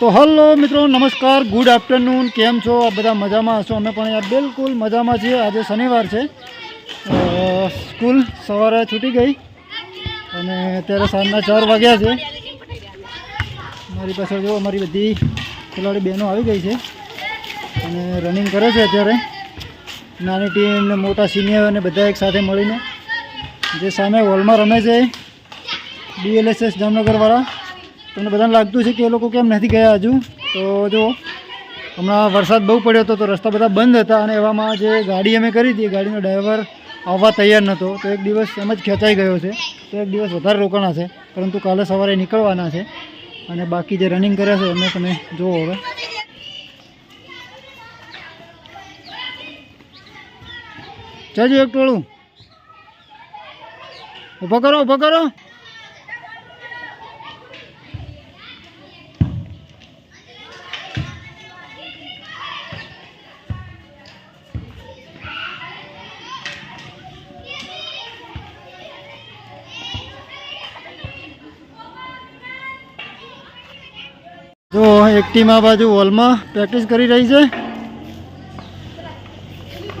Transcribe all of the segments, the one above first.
તો હલો મિત્રો, નમસ્કાર, ગુડ આફ્ટરનૂન, કેમ છો? આ બધા મજામાં હશો? અમે પણ યાર બિલકુલ મજામાં છીએ. આજે શનિવાર છે. સ્કૂલ સવારે છૂટી ગઈ અને અત્યારે સાંજના ચાર વાગ્યા છે. મારી પાસે જો અમારી બધી ખેલાડી બહેનો આવી ગઈ છે અને રનિંગ કરે છે અત્યારે. નાની ટીમ ને મોટા સિનિયર અને બધા એક સાથે મળીને. જે સામે હોલમાં રમે છે. ડીએલએસએસ જામનગરવાળા. તમને બધાને લાગતું છે કે એ લોકો કેમ નથી ગયા હજુ? તો જો, હમણાં વરસાદ બહુ પડ્યો હતો, તો રસ્તા બધા બંધ હતા અને એવામાં જે ગાડી અમે કરી હતી ગાડીનો ડ્રાઈવર આવવા તૈયાર નહોતો. તો એક દિવસ એમ જ ખેંચાઈ ગયો છે. તો એક દિવસ વધારે રોકાણા છે, પરંતુ કાલે સવારે નીકળવાના છે. અને બાકી જે રનિંગ કર્યા છે, એમને તમે જુઓ હવે. જજો એક ટોળું. ઊભો કરો ઊભો કરો. જો એક ટીમ આ બાજુ હોલમાં પ્રેક્ટિસ કરી રહી છે.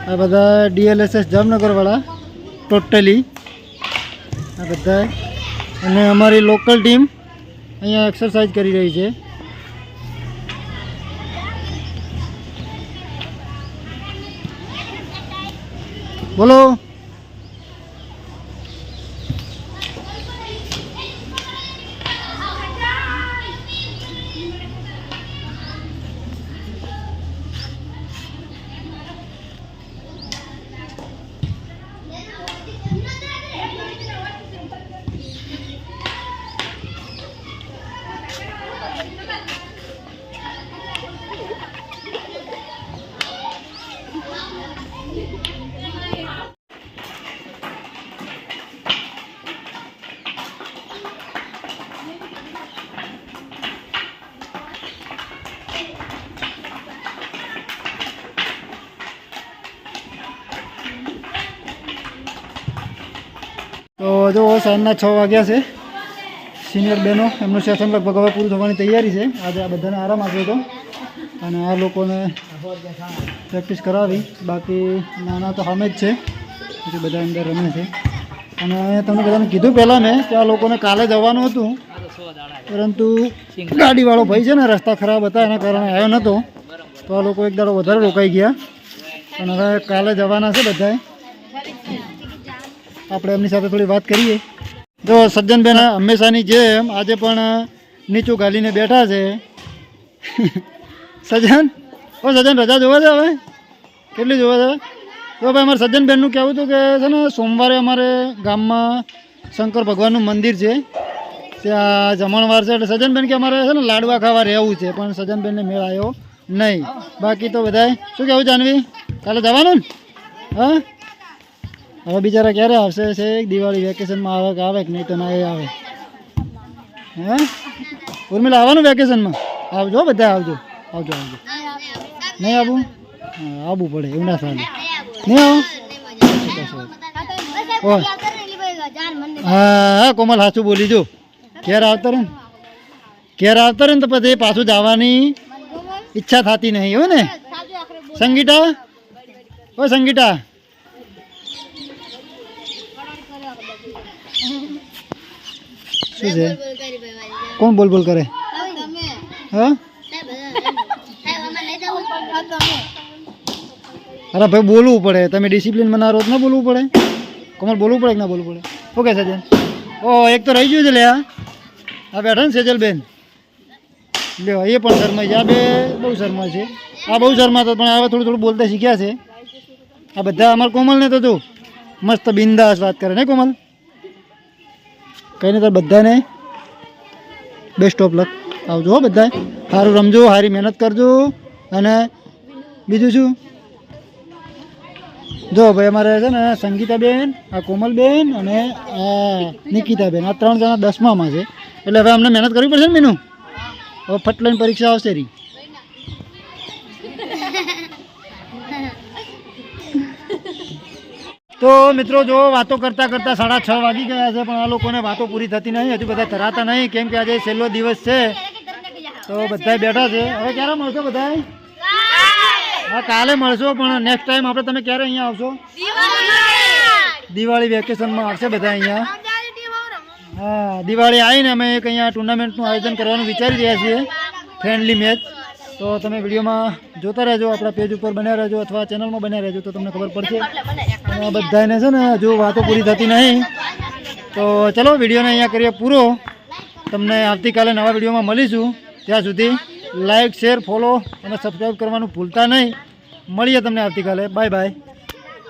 આ બધા ડીએલએસએસ જામનગરવાળા ટોટલી આ બધા અને અમારી લોકલ ટીમ અહીંયા એક્સરસાઇઝ કરી રહી છે. બોલો. તો જો સાંજના છ વાગ્યા છે. સિનિયર બહેનો, એમનું સેશન લગભગ હવે પૂરું થવાની તૈયારી છે. આજે આ બધાને આરામ આપ્યો હતો. અને આ લોકોને પ્રેક્ટિસ કરાવી. બાકી નાના તો સામે જ છે. પછી બધા અંદર રમે છે. અને તમને બધાને કીધું પહેલાં મેં કે આ લોકોને કાલે જવાનું હતું. પરંતુ ગાડીવાળો ભાઈ છે ને, રસ્તા ખરાબ હતા, એના કારણે આવ્યો નહોતો તો આ લોકો એક દાડો વધારે રોકાઈ ગયા. અને હવે કાલે જવાના છે બધાએ આપણે એમની સાથે થોડી વાત કરીએ. જો સજ્જનબેન હંમેશાની જેમ આજે પણ નીચું ગાલીને બેઠા છે. સજ્જન? ઓ સજ્જન, રજા જોવા છે હવે. કેટલી જોવા છે તો ભાઈ, અમારે સજ્જનબેનનું કહેવું હતું કે છે ને, સોમવારે અમારે ગામમાં શંકર ભગવાનનું મંદિર છે. ત્યાં જમણવાર છે. એટલે સજનબેન કે અમારે છે ને, લાડવા ખાવા રહેવું છે, પણ સજનબેનને મેળ આવ્યો નહીં. બાકી તો બધાય, શું કહેવું જાનવી? કાલે જવાનું ને? હા? હવે બિચારા ક્યારે આવશે? છે દિવાળી, વેકેશનમાં આવે કે આવે કે નહીં તો ના એ આવે. હે? ઉર્મિલા, આવવાનું વેકેશનમાં? આવજો, બધા આવજો. આવજો આવજો. નહીં આવું? આવવું પડે, એવું ના થાય. નહીં આવો? હા હા, કોમલ સાચું બોલી જો. ઘેર આવતા રહે ઘેર આવતા રહે ને તો પછી પાછું જવાની ઈચ્છા થતી નહીં એવું ને. સંગીતા? ઓ સંગીતા. શું છે? કોણ બોલ બોલ કરે? હા? અરે ભાઈ બોલવું પડે. તમે ડિસિપ્લિન ના રોજ ના બોલવું પડે. કોમર બોલવું પડે કે ના બોલવું પડે? ઓકે સજન ઓ એક તો રહી ગયું છે લે આ બેઠા ને સેજલબેન. લ્યો એ પણ શરમાય છે. આ બે બહુ શર્મા છે. આ બહુ શર્મા તો પણ હવે થોડું થોડું બોલતા શીખ્યા છે. આ બધા અમારા કોમલને તો જો મસ્ત બિંદાસ વાત કરે ને કોમલ? કંઈ નહીં તો બધાને બેસ્ટ ઓફ લક આવજો હો બધા સારું રમજો સારી મહેનત કરજો. અને બીજું શું? જો ભાઈ અમારે છે ને સંગીતાબેન, આ કોમલબેન અને આ નિકિતાબેન, આ ત્રણ જણા દસમામાં છે. એટલે હવે અમને મહેનત કરવી પડશે ને મીનું? હવે ફટલાઈન પરીક્ષા આવશે રી. તો મિત્રો જો વાતો કરતા કરતા સાડા છ વાગી ગયા છે, પણ આ લોકોને વાતો પૂરી થતી નહીં. હજુ બધા ધરાતા નહીં, કેમ કે આજે છેલ્લો દિવસ છે. તો બધા બેઠા છે. હવે ક્યારે મળશો બધા હા, કાલે મળશો, પણ નેક્સ્ટ ટાઈમ આપણે તમે ક્યારે અહીંયા આવશો? દિવાળી વેકેશનમાં આવશે બધા અહીંયા. હા, દિવાળી આવીને અમે એક અહીંયા ટુર્નામેન્ટનું આયોજન કરવાનું વિચારી રહ્યા છીએ. ફ્રેન્ડલી મેચ તો તમે વિડીયોમાં જોતા રહેજો, આપણા પેજ ઉપર બન્યા રહેજો અથવા ચેનલમાં બન્યા રહેજો, તો તમને ખબર પડશે. અને બધાને છે ને હજુ વાતો પૂરી થતી નહીં. તો ચલો, વિડીયોને અહીંયા કરીએ પૂરો. તમને આવતીકાલે નવા વિડીયોમાં મળીશું. ત્યાં સુધી લાઇક શેર ફોલો અને સબસ્ક્રાઈબ કરવાનું ભૂલતા નહીં. મળીએ તમને આવતીકાલે. Bye bye